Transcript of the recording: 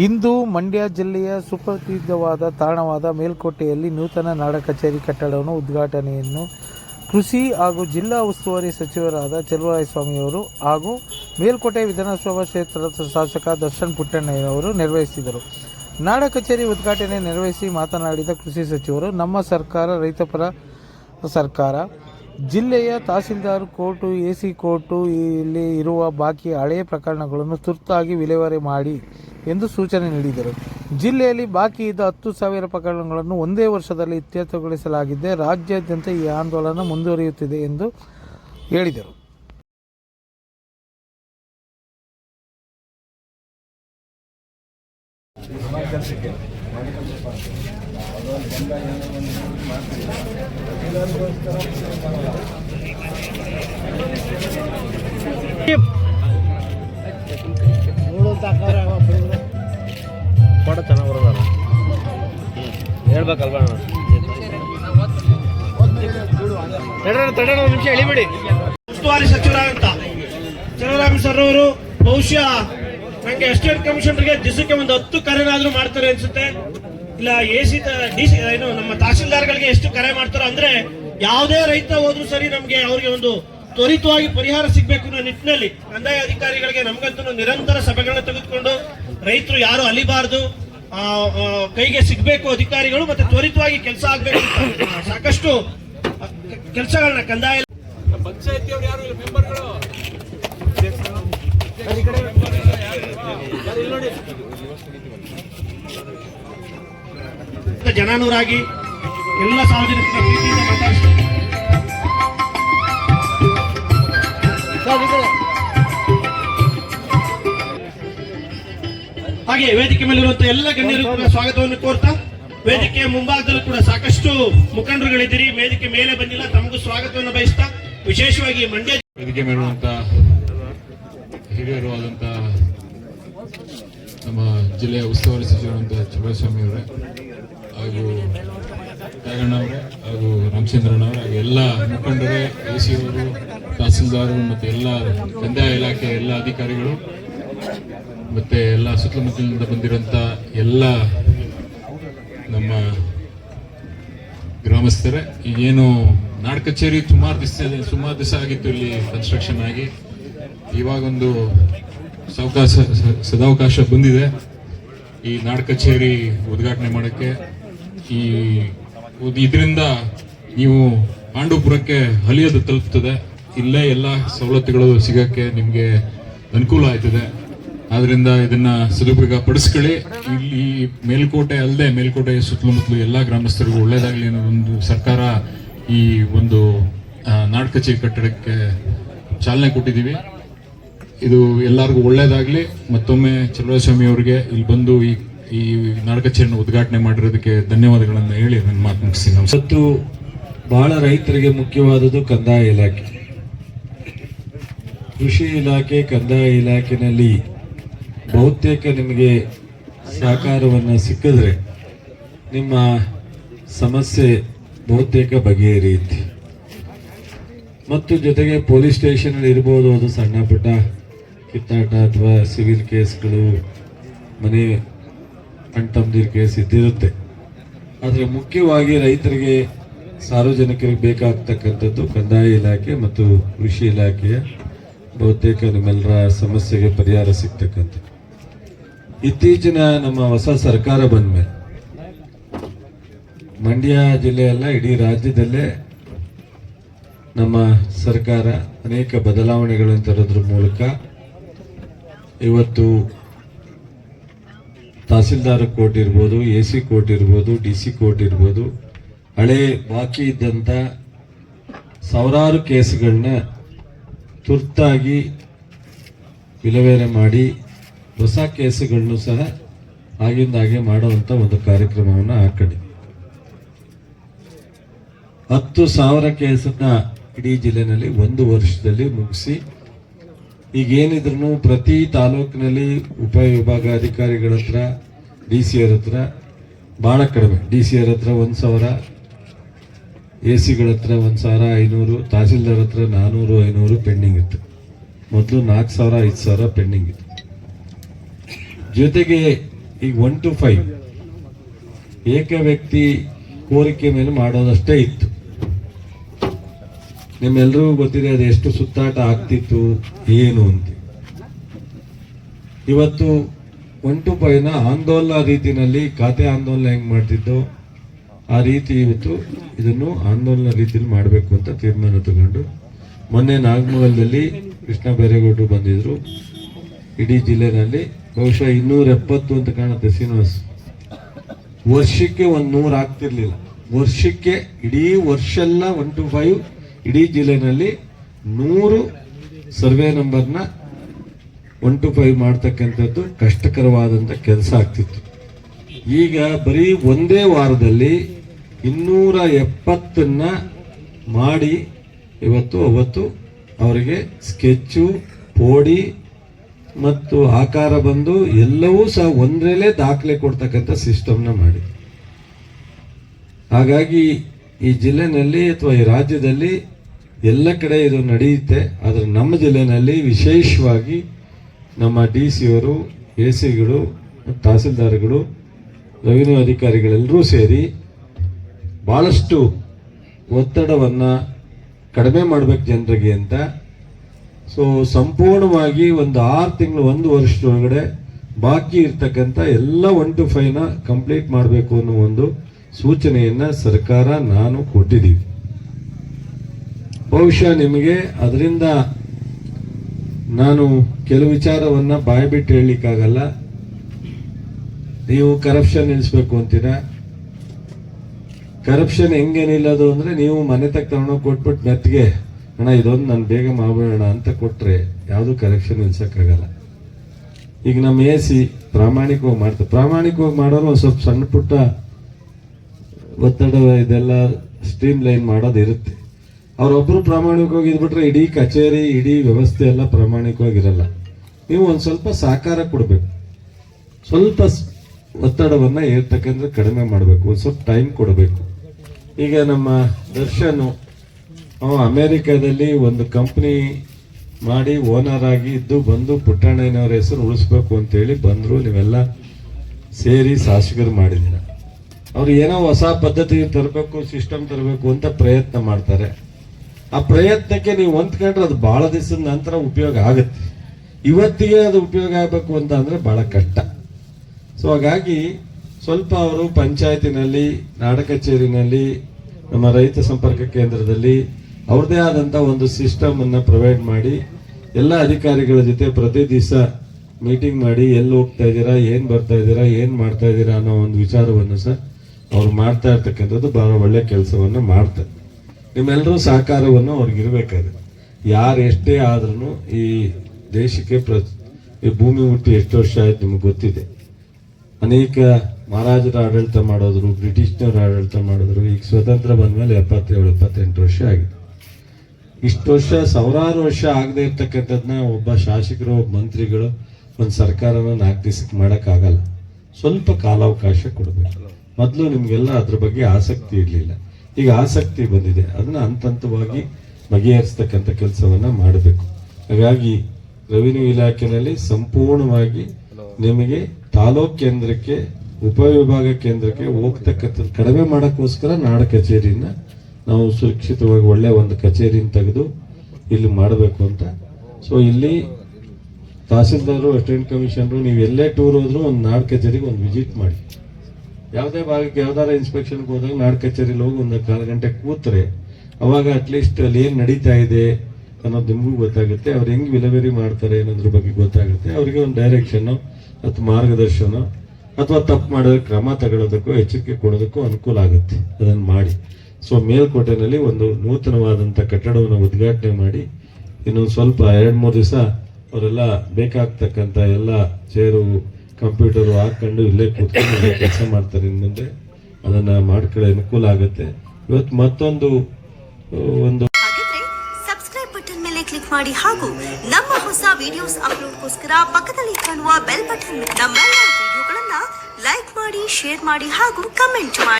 ಇಂದು ಮಂಡ್ಯ ಜಿಲ್ಲೆಯ ಸುಪ್ರಸಿದ್ಧವಾದ ತಾಣವಾದ ಮೇಲ್ಕೋಟೆಯಲ್ಲಿ ನೂತನ ನಾಡ ಕಚೇರಿ ಕಟ್ಟಡವನ್ನು ಉದ್ಘಾಟನೆಯನ್ನು ಕೃಷಿ ಹಾಗೂ ಜಿಲ್ಲಾ ಉಸ್ತುವಾರಿ ಸಚಿವರಾದ ಚಲುವರಾಯಸ್ವಾಮಿಯವರು ಹಾಗೂ ಮೇಲ್ಕೋಟೆ ವಿಧಾನಸಭಾ ಕ್ಷೇತ್ರದ ಶಾಸಕ ದರ್ಶನ್ ಪುಟ್ಟಣ್ಣಯ್ಯನವರು ನೆರವೇರಿಸಿದರು ನಾಡ ಕಚೇರಿ ಉದ್ಘಾಟನೆ ನೆರವೇರಿಸಿ ಮಾತನಾಡಿದ ಕೃಷಿ ಸಚಿವರು, ನಮ್ಮ ಸರ್ಕಾರ ರೈತಪರ ಸರ್ಕಾರ, ಜಿಲ್ಲೆಯ tahsildar court, A C court, ಇಲ್ಲಿ ಇರುವ ಬಾಕಿ ಹಳೆಯ ಪ್ರಕರಣಗಳನ್ನು ತುರ್ತಾಗಿ ವಿಲೇವಾರಿ ಮಾಡಿ ಎಂದು ಸೂಚನೆ ನೀಡಿದರು. ಜಿಲ್ಲೆಯಲ್ಲಿ ಬಾಕಿ ಇದ್ದ ಹತ್ತು ಸಾವಿರ ಪ್ರಕರಣಗಳನ್ನು ಒಂದೇ ವರ್ಷದಲ್ಲಿ ಇತ್ಯರ್ಥಗೊಳಿಸಲಾಗಿದ್ದೆ ರಾಜ್ಯಾದ್ಯಂತ ಈ ಆಂದೋಲನ ಮುಂದುವರಿಯುತ್ತಿದೆ ಎಂದು ಹೇಳಿದರು. ಹೇಳ್ಬೇಕಲ್ವಾ ಒಂದು ನಿಮಿಷ ಉಸ್ತುವಾರಿ ಸಚಿವರಾದಂತ ಚಲರಾಮ್ ಸರ್ ಅವರು ಬಹುಶಃ ನಂಗೆ ಎಸ್ಟೇಟ್ ಕಮಿಷನರ್ಗೆ ದಿವಸಕ್ಕೆ ಒಂದು ಹತ್ತು ಕರೆನಾದ್ರೂ ಮಾಡ್ತಾರೆ ಅನ್ಸುತ್ತೆ. ಇಲ್ಲ, ಎ ಸಿ ಡಿ ಸಿ, ಏನು, ನಮ್ಮ ತಹಸೀಲ್ದಾರ್ಗಳಿಗೆ ಎಷ್ಟು ಕರೆ ಮಾಡ್ತಾರೋ ಅಂದ್ರೆ ಯಾವುದೇ ರೈತ ಹೋದ್ರು ಸರಿ ನಮ್ಗೆ ಅವ್ರಿಗೆ ಒಂದು ತ್ವರಿತವಾಗಿ ಪರಿಹಾರ ಸಿಗ್ಬೇಕು ಅನ್ನೋ ನಿಟ್ಟಿನಲ್ಲಿ ಕಂದಾಯ ಅಧಿಕಾರಿಗಳಿಗೆ ನಮ್ಗಂತೂ ನಿರಂತರ ಸಭೆಗಳನ್ನ ತೆಗೆದುಕೊಂಡು ರೈತರು ಯಾರು ಅಲಿಬಾರ್ದು ಕೈಗೆ ಸಿಗಬೇಕು ಅಧಿಕಾರಿಗಳು ಮತ್ತೆ ತ್ವರಿತವಾಗಿ ಕೆಲಸ ಆಗ್ಬೇಕು ಸಾಕಷ್ಟು ಕೆಲಸಗಳನ್ನ ಕಂದಾಯ ಜನಾನೂರಾಗಿ ಎಲ್ಲ ಸಾರ್ವಜನಿಕರ ಪ್ರೀತಿಯಿಂದ ಮಾತಾಡಿಸ್ತಾರೆ. ಹಾಗೆ ವೇದಿಕೆ ಮೇಲಿರುವಂತಹ ಎಲ್ಲ ಗಣ್ಯರು ಕೂಡ ಸ್ವಾಗತವನ್ನು ಕೋರ್ತಾ, ವೇದಿಕೆಯ ಮುಂಭಾಗದಲ್ಲೂ ಕೂಡ ಸಾಕಷ್ಟು ಮುಖಂಡರುಗಳಿದ್ದೀರಿ. ವೇದಿಕೆ ಮೇಲೆ ಬಂದಿಲ್ಲ, ತಮಗೂ ಸ್ವಾಗತವನ್ನು ಬಯಸ್ತಾ, ವಿಶೇಷವಾಗಿ ಮಂಡ್ಯ ವೇದಿಕೆ ಮೇಲಿರುವಂತಹ ಹಿರಿಯರು ಆದಂತಹ ನಮ್ಮ ಜಿಲ್ಲೆಯ ಉಸ್ತುವಾರಿ ಸಚಿವರಂತ ಚಲುವಸ್ವಾಮಿ ಅವರೇ, ಹಾಗೂ ತ್ಯಾಗಣ್ಣ ಅವರೇ, ಹಾಗೂ ರಾಮಚಂದ್ರಣ್ಣ ಅವರೇ ಎಲ್ಲ ಮುಖಂಡರೇ, ಎ ಸಿ ಅವರು, ತಹಸೀಲ್ದಾರರು, ಮತ್ತು ಎಲ್ಲ ಕಂದಾಯ ಇಲಾಖೆ ಎಲ್ಲ ಅಧಿಕಾರಿಗಳು ಮತ್ತೆ ಎಲ್ಲ ಸುತ್ತಮುತ್ತಲಿನಿಂದ ಬಂದಿರೋಂಥ ಎಲ್ಲ ನಮ್ಮ ಗ್ರಾಮಸ್ಥರೇ, ಈಗೇನು ನಾಡ ಕಚೇರಿ ಸುಮಾರು ದಿವಸ ಸುಮಾರು ದಿವಸ ಆಗಿತ್ತು ಇಲ್ಲಿ ಕನ್ಸ್ಟ್ರಕ್ಷನ್ ಆಗಿ. ಇವಾಗೊಂದು ಸಾವಕಾಶ, ಸದಾವಕಾಶ ಬಂದಿದೆ. ಈ ನಾಡ ಕಚೇರಿ ಉದ್ಘಾಟನೆ ಮಾಡೋಕ್ಕೆ ಈ ಇದರಿಂದ ನೀವು ಪಾಂಡವಪುರಕ್ಕೆ ಹಲಿಯೋದು ತಲುಪ್ತದೆ. ಇಲ್ಲೇ ಎಲ್ಲ ಸವಲತ್ತುಗಳು ಸಿಗೋಕ್ಕೆ ನಿಮಗೆ ಅನುಕೂಲ ಆಯ್ತದೆ. ಆದ್ರಿಂದ ಇದನ್ನ ಸದುಪಯೋಗ ಪಡಿಸ್ಕೊಳ್ಳಿ ಇಲ್ಲಿ ಮೇಲ್ಕೋಟೆ ಅಲ್ಲದೆ ಮೇಲ್ಕೋಟೆ ಸುತ್ತಮುತ್ತಲು ಎಲ್ಲ ಗ್ರಾಮಸ್ಥರಿಗೂ ಒಳ್ಳೇದಾಗ್ಲಿ ಅನ್ನೋ ಒಂದು ಸರ್ಕಾರ ಈ ಒಂದು ನಾಡ್ ಕಚೇರಿ ಕಟ್ಟಡಕ್ಕೆ ಚಾಲನೆ ಕೊಟ್ಟಿದ್ದೀವಿ. ಇದು ಎಲ್ಲರಿಗೂ ಒಳ್ಳೇದಾಗ್ಲಿ. ಮತ್ತೊಮ್ಮೆ ಚಲುವಸ್ವಾಮಿ ಅವರಿಗೆ ಇಲ್ಲಿ ಬಂದು ಈ ಈ ನಾಡ್ ಉದ್ಘಾಟನೆ ಮಾಡಿರೋದಕ್ಕೆ ಧನ್ಯವಾದಗಳನ್ನು ಹೇಳಿ ನನ್ನ ಮಾತು ಮುಗಿಸ್ತೀನಿ. ಇವತ್ತು ಬಹಳ ರೈತರಿಗೆ ಮುಖ್ಯವಾದದ್ದು ಕಂದಾಯ ಇಲಾಖೆ. ಕೃಷಿ ಇಲಾಖೆ ಕಂದಾಯ ಇಲಾಖೆನಲ್ಲಿ ಬಹುತೇಕ ನಿಮಗೆ ಸಹಕಾರವನ್ನು ಸಿಕ್ಕಿದ್ರೆ ನಿಮ್ಮ ಸಮಸ್ಯೆ ಬಹುತೇಕ ಬಗೆಹರಿಯುತ್ತೆ. ಮತ್ತು ಜೊತೆಗೆ ಪೊಲೀಸ್ ಸ್ಟೇಷನ್ ಇರ್ಬೋದು, ಅದು ಸಣ್ಣ ಪುಟ್ಟ ಕಿತ್ತಾಟ ಅಥವಾ ಸಿವಿಲ್ ಕೇಸ್ಗಳು, ಮನೆ ಅಣ್ತಂದಿರ ಕೇಸ್ ಇದ್ದಿರುತ್ತೆ. ಆದರೆ ಮುಖ್ಯವಾಗಿ ರೈತರಿಗೆ ಸಾರ್ವಜನಿಕರಿಗೆ ಬೇಕಾಗ್ತಕ್ಕಂಥದ್ದು ಕಂದಾಯ ಇಲಾಖೆ ಮತ್ತು ಕೃಷಿ ಇಲಾಖೆಯ ಬಹುತೇಕ ನಿಮ್ಮೆಲ್ಲರ ಸಮಸ್ಯೆಗೆ ಪರಿಹಾರ ಸಿಗ್ತಕ್ಕಂಥದ್ದು. ಇತ್ತೀಚಿನ ನಮ್ಮ ಹೊಸ ಸರ್ಕಾರ ಬಂದ ಮೇಲೆ ಮಂಡ್ಯ ಜಿಲ್ಲೆಯಲ್ಲ, ಇಡೀ ರಾಜ್ಯದಲ್ಲೇ ನಮ್ಮ ಸರ್ಕಾರ ಅನೇಕ ಬದಲಾವಣೆಗಳನ್ನು ತರೋದ್ರ ಮೂಲಕ ಇವತ್ತು ತಹಸೀಲ್ದಾರ್ ಕೋರ್ಟ್ ಇರ್ಬೋದು, ಎ ಸಿ ಕೋರ್ಟ್ ಇರ್ಬೋದು, ಡಿ ಸಿ ಕೋರ್ಟ್ ಇರ್ಬೋದು, ಹಳೆ ಬಾಕಿ ಇದ್ದಂಥ ಸಾವಿರಾರು ಕೇಸ್ಗಳನ್ನ ತುರ್ತಾಗಿ ವಿಲೇವಾರಿ ಮಾಡಿ ಹೊಸ ಕೇಸುಗಳನ್ನು ಸಹ ಆಗಿಂದಾಗೆ ಮಾಡುವಂಥ ಒಂದು ಕಾರ್ಯಕ್ರಮವನ್ನು ಹಾಕೊಂಡಿದ್ವಿ ಹತ್ತು ಸಾವಿರ ಕೇಸನ್ನ ಇಡೀ ಜಿಲ್ಲೆನಲ್ಲಿ ಒಂದು ವರ್ಷದಲ್ಲಿ ಮುಗಿಸಿ ಈಗೇನಿದ್ರು ಪ್ರತಿ ತಾಲೂಕಿನಲ್ಲಿ ಉಪವಿಭಾಗಾಧಿಕಾರಿಗಳ ಹತ್ರ ಡಿ ಸಿ ಅವ್ರ ಹತ್ರ ಭಾಳ ಕಡಿಮೆ. ಡಿ ಸಿ ಅವ್ರ ಹತ್ರ ಒಂದು ಸಾವಿರ ಎ ಸಿಗಳ ಹತ್ರ ಒಂದು ಸಾವಿರ ಐನೂರು, ತಹಸೀಲ್ದಾರ್ ಹತ್ರ ನಾನೂರು, ಐನೂರು ಪೆಂಡಿಂಗ್ ಇತ್ತು. ಮೊದಲು ನಾಲ್ಕು ಸಾವಿರ, ಐದು ಸಾವಿರ ಪೆಂಡಿಂಗ್ ಇತ್ತು. ಜೊತೆಗೆ ಈಗ ಒನ್ ಟು ಫೈವ್ ಏಕ ವ್ಯಕ್ತಿ ಕೋರಿಕೆ ಮೇಲೆ ಮಾಡೋದಷ್ಟೇ ಇತ್ತು. ನಿಮ್ಮೆಲ್ಲರಿಗೂ ಗೊತ್ತಿದೆ ಅದು ಎಷ್ಟು ಸುತ್ತಾಟ ಆಗ್ತಿತ್ತು, ಏನು ಅಂತ. ಇವತ್ತು ಒನ್ ಟು ಫೈವ್ನ ಆಂದೋಲನ ರೀತಿಯಲ್ಲಿ ಖಾತೆ ಆಂದೋಲನ ಹೆಂಗೆ ಮಾಡ್ತಿದ್ದೋ ಆ ರೀತಿ ಇವತ್ತು ಇದನ್ನು ಆಂದೋಲನ ರೀತಿಯಲ್ಲಿ ಮಾಡಬೇಕು ಅಂತ ತೀರ್ಮಾನ ತಗೊಂಡು ಮೊನ್ನೆ ನಾಗಮಂಗಲದಲ್ಲಿ ಕೃಷ್ಣ ಬೈರೇಗೌಡರು ಬಂದಿದ್ರು. ಇಡೀ ಜಿಲ್ಲೆನಲ್ಲಿ ಬಹುಶಃ ಇನ್ನೂರ ಎಪ್ಪತ್ತು ಅಂತ ಕಾಣುತ್ತೆ ಶ್ರೀನಿವಾಸ್. ವರ್ಷಕ್ಕೆ ಒಂದ್ ನೂರು ಆಗ್ತಿರ್ಲಿಲ್ಲ. ವರ್ಷಕ್ಕೆ ಇಡೀ ವರ್ಷ ಎಲ್ಲ ಒನ್ ಟು ಫೈವ್ ಇಡೀ ಜಿಲ್ಲೆನಲ್ಲಿ ನೂರು ಸರ್ವೆ ನಂಬರ್ನ ಒನ್ ಟು ಫೈವ್ ಮಾಡ್ತಕ್ಕಂಥದ್ದು ಕಷ್ಟಕರವಾದಂಥ ಕೆಲಸ ಆಗ್ತಿತ್ತು. ಈಗ ಬರೀ ಒಂದೇ ವಾರದಲ್ಲಿ ಇನ್ನೂರ ಎಪ್ಪತ್ತನ್ನ ಮಾಡಿ ಇವತ್ತು ಅವತ್ತು ಅವರಿಗೆ ಸ್ಕೆಚ್ಚು, ಪೋಡಿ ಮತ್ತು ಆಕಾರ ಬಂದು ಎಲ್ಲವೂ ಸಹ ಒಂದರಲ್ಲೇ ದಾಖಲೆ ಕೊಡ್ತಕ್ಕಂಥ ಸಿಸ್ಟಮ್ನ ಮಾಡಿ. ಹಾಗಾಗಿ ಈ ಜಿಲ್ಲೆನಲ್ಲಿ ಅಥವಾ ಈ ರಾಜ್ಯದಲ್ಲಿ ಎಲ್ಲ ಕಡೆ ಇದು ನಡೆಯುತ್ತೆ. ಆದರೆ ನಮ್ಮ ಜಿಲ್ಲೆನಲ್ಲಿ ವಿಶೇಷವಾಗಿ ನಮ್ಮ ಡಿ ಸಿಯವರು ಎ ಸಿಗಳು ತಹಸೀಲ್ದಾರ್ಗಳು, ರೆವಿನ್ಯೂ ಅಧಿಕಾರಿಗಳೆಲ್ಲರೂ ಸೇರಿ ಭಾಳಷ್ಟು ಒತ್ತಡವನ್ನ ಕಡಿಮೆ ಮಾಡ್ಬೇಕು ಜನರಿಗೆ ಅಂತ ಸೊ ಸಂಪೂರ್ಣವಾಗಿ ಒಂದು ಆರು ತಿಂಗಳು, ಒಂದು ವರ್ಷದೊಳಗಡೆ ಬಾಕಿ ಇರ್ತಕ್ಕಂಥ ಎಲ್ಲ ಒನ್ ಟು ಫೈವ್ನ ಕಂಪ್ಲೀಟ್ ಮಾಡಬೇಕು ಅನ್ನೋ ಒಂದು ಸೂಚನೆಯನ್ನು ಸರ್ಕಾರ ನಾನು ಕೊಟ್ಟಿದ್ದೀವಿ. ಬಹುಶಃ ನಿಮಗೆ ಅದರಿಂದ ನಾನು ಕೆಲವು ವಿಚಾರವನ್ನು ಬಾಯ್ಬಿಟ್ಟು ಹೇಳಲಿಕ್ಕಾಗಲ್ಲ. ನೀವು ಕರಪ್ಷನ್ ನಿಲ್ಲಿಸ್ಬೇಕು ಅಂತೀರಾ. ಕರಪ್ಷನ್ ಹೆಂಗೆ ನಿಲ್ಲೋದು ಅಂದ್ರೆ ನೀವು ಮನೆ ತಕ್ಕ ತಗೊಂಡೋಗಿ ಕೊಟ್ಬಿಟ್ಟು ಮೆತ್ತಿಗೆ ಅಣ್ಣ, ಇದೊಂದು ನಾನು ಬೇಗ ಮಾಡ್ಬಿಡೋಣ ಅಂತ ಕೊಟ್ಟರೆ ಯಾವುದು ಕರೆಕ್ಷನ್ ನಿಲ್ಸೋಕ್ಕಾಗಲ್ಲ ಈಗ ನಮ್ಮ ಎ ಸಿ ಪ್ರಾಮಾಣಿಕವಾಗಿ ಮಾಡ್ತಾರೆ. ಪ್ರಾಮಾಣಿಕವಾಗಿ ಮಾಡೋರು ಒಂದು ಸ್ವಲ್ಪ ಸಣ್ಣ ಪುಟ್ಟ ಒತ್ತಡ ಇದೆಲ್ಲ ಸ್ಟ್ರೀಮ್ ಲೈನ್ ಮಾಡೋದು ಇರುತ್ತೆ. ಅವರೊಬ್ಬರು ಪ್ರಾಮಾಣಿಕವಾಗಿ ಇದ್ಬಿಟ್ರೆ ಇಡೀ ಕಚೇರಿ, ಇಡೀ ವ್ಯವಸ್ಥೆ ಎಲ್ಲ ಪ್ರಾಮಾಣಿಕವಾಗಿರಲ್ಲ ನೀವು ಒಂದು ಸ್ವಲ್ಪ ಸಹಕಾರ ಕೊಡಬೇಕು. ಸ್ವಲ್ಪ ಒತ್ತಡವನ್ನ ಏರ್ತಕ್ಕಂಥ ಕಡಿಮೆ ಮಾಡಬೇಕು. ಒಂದು ಸ್ವಲ್ಪ ಟೈಮ್ ಕೊಡಬೇಕು. ಈಗ ನಮ್ಮ ದರ್ಶನ್ ಅವ ಅಮೇರಿಕಾದಲ್ಲಿ ಒಂದು ಕಂಪ್ನಿ ಮಾಡಿ ಓನರ್ ಆಗಿ ಇದ್ದು ಬಂದು ಪುಟ್ಟಣ್ಣಯ್ಯನವ್ರ ಹೆಸರು ಉಳಿಸ್ಬೇಕು ಅಂತೇಳಿ ಬಂದರು. ನೀವೆಲ್ಲ ಸೇರಿ ಶಾಸಕರು ಮಾಡಿದ್ದೀರ. ಅವ್ರು ಏನೋ ಹೊಸ ಪದ್ಧತಿ ತರಬೇಕು, ಸಿಸ್ಟಮ್ ತರಬೇಕು ಅಂತ ಪ್ರಯತ್ನ ಮಾಡ್ತಾರೆ. ಆ ಪ್ರಯತ್ನಕ್ಕೆ ನೀವು ಹೊಂದ್ಕೊಂಡ್ರೆ ಅದು ಬಹಳ ದಿವಸದ ನಂತರ ಉಪಯೋಗ ಆಗುತ್ತೆ. ಇವತ್ತಿಗೆ ಅದು ಉಪಯೋಗ ಆಗಬೇಕು ಅಂತ ಅಂದರೆ ಬಹಳ ಕಷ್ಟ. ಸೊ ಹಾಗಾಗಿ ಸ್ವಲ್ಪ ಅವರು ಪಂಚಾಯತಿನಲ್ಲಿ, ನಾಡ ಕಚೇರಿನಲ್ಲಿ, ನಮ್ಮ ರೈತ ಸಂಪರ್ಕ ಕೇಂದ್ರದಲ್ಲಿ ಅವ್ರದೇ ಆದಂಥ ಒಂದು ಸಿಸ್ಟಮ್ ಅನ್ನ ಪ್ರೊವೈಡ್ ಮಾಡಿ ಎಲ್ಲ ಅಧಿಕಾರಿಗಳ ಜೊತೆ ಪ್ರತಿ ದಿವಸ ಮೀಟಿಂಗ್ ಮಾಡಿ ಎಲ್ಲಿ ಹೋಗ್ತಾ ಇದ್ದೀರಾ, ಏನು ಬರ್ತಾ ಇದ್ದೀರಾ, ಏನು ಮಾಡ್ತಾ ಇದ್ದೀರಾ ಅನ್ನೋ ಒಂದು ವಿಚಾರವನ್ನು ಸಹ ಅವ್ರು ಮಾಡ್ತಾ ಇರ್ತಕ್ಕಂಥದ್ದು ಬಹಳ ಒಳ್ಳೆ ಕೆಲಸವನ್ನ ಮಾಡ್ತಾರೆ. ನಿಮ್ಮೆಲ್ಲರೂ ಸಹಕಾರವನ್ನು ಅವ್ರಿಗಿರ್ಬೇಕಾದ್ರೆ ಯಾರು ಎಷ್ಟೇ ಆದ್ರೂ ಈ ದೇಶಕ್ಕೆ ಪ್ರ, ಈ ಭೂಮಿ ಹುಟ್ಟಿ ಎಷ್ಟು ವರ್ಷ ಆಯ್ತು ನಿಮಗೆ ಗೊತ್ತಿದೆ. ಅನೇಕ ಮಹಾರಾಜರ ಆಡಳಿತ ಮಾಡಿದ್ರು, ಬ್ರಿಟಿಷ್ನವ್ರ ಆಡಳಿತ ಮಾಡಿದ್ರು, ಈಗ ಸ್ವತಂತ್ರ ಬಂದ್ಮೇಲೆ ಎಪ್ಪತ್ತೇಳು, ಎಪ್ಪತ್ತೆಂಟು ವರ್ಷ ಆಗಿದೆ. ಇಷ್ಟು ವರ್ಷ, ಸಾವಿರಾರು ವರ್ಷ ಆಗದೆ ಇರ್ತಕ್ಕಂಥದ್ನ ಒಬ್ಬ ಶಾಸಕರು, ಒಬ್ಬ ಮಂತ್ರಿಗಳು ಒಂದು ಸರ್ಕಾರನ ನಾಲ್ಕು ದಿವಸಕ್ಕೆ ಮಾಡೋಕ್ಕಾಗಲ್ಲ ಸ್ವಲ್ಪ ಕಾಲಾವಕಾಶ ಕೊಡಬೇಕು. ಮೊದಲು ನಿಮಗೆಲ್ಲ ಅದ್ರ ಬಗ್ಗೆ ಆಸಕ್ತಿ ಇರಲಿಲ್ಲ. ಈಗ ಆಸಕ್ತಿ ಬಂದಿದೆ. ಅದನ್ನ ಹಂತ ಹಂತವಾಗಿ ಬಗೆಹರಿಸ್ತಕ್ಕಂಥ ಕೆಲಸವನ್ನ ಮಾಡಬೇಕು. ಹಾಗಾಗಿ ರೆವಿನ್ಯೂ ಇಲಾಖೆಯಲ್ಲಿ ಸಂಪೂರ್ಣವಾಗಿ ನಿಮಗೆ ತಾಲೂಕ್ ಕೇಂದ್ರಕ್ಕೆ ಉಪವಿಭಾಗ ಕೇಂದ್ರಕ್ಕೆ ಹೋಗ್ತಕ್ಕಂಥದ್ದು ಕಡಿಮೆ ಮಾಡೋಕ್ಕೋಸ್ಕರ ನಾಡ ಕಚೇರಿನ ನಾವು ಸುರಕ್ಷಿತವಾಗಿ ಒಳ್ಳೆ ಒಂದು ಕಚೇರಿನ ತೆಗೆದು ಇಲ್ಲಿ ಮಾಡಬೇಕು ಅಂತ. ಸೊ ಇಲ್ಲಿ ತಹಸೀಲ್ದಾರರು ಅಸಿಸ್ಟೆಂಟ್ ಕಮಿಷನರು, ನೀವು ಎಲ್ಲೇ ಟೂರ್ ಹೋದ್ರು ಒಂದು ನಾಡ್ ಕಚೇರಿಗೆ ಒಂದು ವಿಸಿಟ್ ಮಾಡಿ. ಯಾವುದೇ ಭಾಗಕ್ಕೆ ಯಾವ್ದಾರ ಇನ್ಸ್ಪೆಕ್ಷನ್ಗೆ ಹೋದಾಗ ನಾಡ್ ಕಚೇರಿಲಿ ಹೋಗಿ ಒಂದು ಕಾಲು ಗಂಟೆ ಕೂತ್ರೆ ಅವಾಗ ಅಟ್ಲೀಸ್ಟ್ ಅಲ್ಲಿ ಏನು ನಡೀತಾ ಇದೆ ಅನ್ನೋದು ನಿಮಗೂ ಗೊತ್ತಾಗುತ್ತೆ. ಅವ್ರು ಹೆಂಗೆ ವಿಲೇವರಿ ಮಾಡ್ತಾರೆ ಅನ್ನೋದ್ರ ಬಗ್ಗೆ ಗೊತ್ತಾಗುತ್ತೆ. ಅವರಿಗೆ ಒಂದು ಡೈರೆಕ್ಷನ್ ಅಥವಾ ಮಾರ್ಗದರ್ಶನ ಅಥವಾ ತಪ್ಪು ಮಾಡೋದಕ್ಕೆ ಕ್ರಮ ತಗೊಳ್ಳೋದಕ್ಕೂ, ಎಚ್ಚರಿಕೆ ಕೊಡೋದಕ್ಕೂ ಅನುಕೂಲ ಆಗುತ್ತೆ. ಅದನ್ನು ಮಾಡಿ. ಸೊ ಮೇಲ್ಕೋಟೆನಲ್ಲಿ ಒಂದು ನೂತನವಾದಂಥ ಕಟ್ಟಡವನ್ನು ಉದ್ಘಾಟನೆ ಮಾಡಿ ಇನ್ನೊಂದು ಸ್ವಲ್ಪ ಎರಡು, ಮೂರು ದಿವಸ ಅವರೆಲ್ಲ ಬೇಕಾಗ್ತಕ್ಕಂಥ ಎಲ್ಲ ಚೇರು ಕಂಪ್ಯೂಟರ್ ಹಾಕೊಂಡು ಇಲ್ಲೇ ಕೂತ್ಕೊಂಡು ಕೆಲಸ ಮಾಡ್ತಾರೆ. ಇನ್ನು ಮುಂದೆ ಅದನ್ನ ಮಾಡ್ಕೊಳ್ಳೋ ಅನುಕೂಲ ಆಗುತ್ತೆ. ಇವತ್ತು ಮತ್ತೊಂದು ಒಂದು ಸಬ್ಸ್ಕ್ರೈಬ್ ಮೇಲೆ ಕ್ಲಿಕ್ ಮಾಡಿ ಹಾಗೂ ನಮ್ಮ ಹೊಸ ವಿಡಿಯೋಸ್ ಅಪ್ಲೋಡ್ಗೋಸ್ಕರ ಪಕ್ಕದಲ್ಲಿ ಕಾಣುವ ಬೆಲ್ ಬಟನ್ ನಮ್ಮೆಲ್ಲ ವಿಡಿಯೋಗಳನ್ನ ಲೈಕ್ ಮಾಡಿ ಶೇರ್ ಮಾಡಿ ಹಾಗೂ ಕಮೆಂಟ್ ಮಾಡಿ.